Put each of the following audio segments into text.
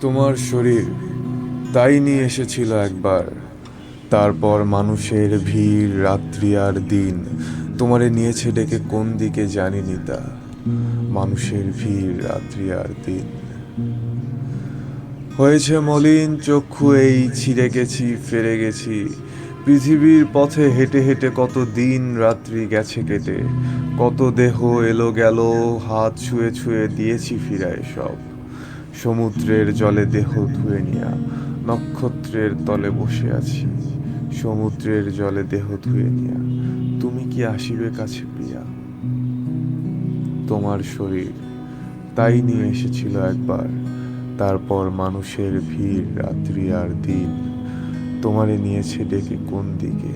তোমার শরীর তাই নিয়ে এসেছিল একবার। তারপর মানুষের ভিড়, রাত্রি আর দিন তোমারে নিয়েছে ডেকে কোন দিকে জানিনি তা। মানুষের ভিড়, রাত্রি আর দিন। হয়েছে মলিন চক্ষু এই, ছিঁড়ে গেছি, ফেরে গেছি। পৃথিবীর পথে হেঁটে হেঁটে কত দিন, রাত্রি গেছে কেটে। কত দেহ এলো গেল, হাত ছুঁয়ে ছুঁয়ে দিয়েছি ফিরায় সব। সমুদ্রের জলে দেহ ধুয়ে নিয়া নক্ষত্রের তলে বসে আছি। সমুদ্রের জলে দেহ ধুয়ে নিয়া। তুমি কি আসিবে কাছে প্রিয়া? তোমার শরীর। তাই নিয়ে এসেছিল একবার। তারপর মানুষের ভিড়, রাত্রি আর দিন। তোমারে নিয়েছে ডেকে কোন দিকে?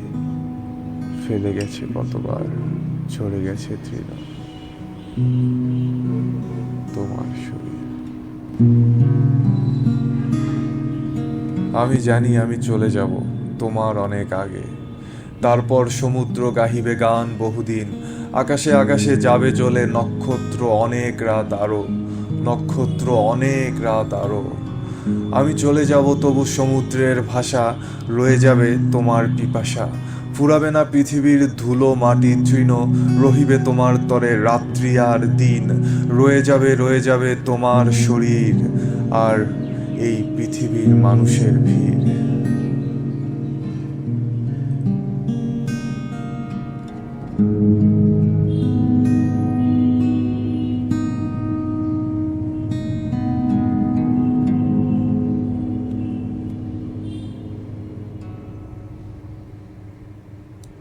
ফেলে গেছে কতবার? ছড়ে গেছে তৃণ। তোমার শরীর। আমি জানি আমি চলে যাব তোমার অনেক আগে। তারপর সমুদ্র গাহিবে গান বহুদিন, আকাশে আকাশে যাবে চলে নক্ষত্র অনেক রাত আরও, নক্ষত্র অনেক রাত আরও। আমি চলে যাব, তবু সমুদ্রের ভাষা রয়ে যাবে তোমার পিপাসা। ফুরাবে না পৃথিবীর ধুলো মাটি তৃণ রহিবে তোমার তরে রাত্রি আর দিন। রয়ে যাবে রয়ে যাবে তোমার শরীর আর এই পৃথিবীর মানুষের ভিড়। thank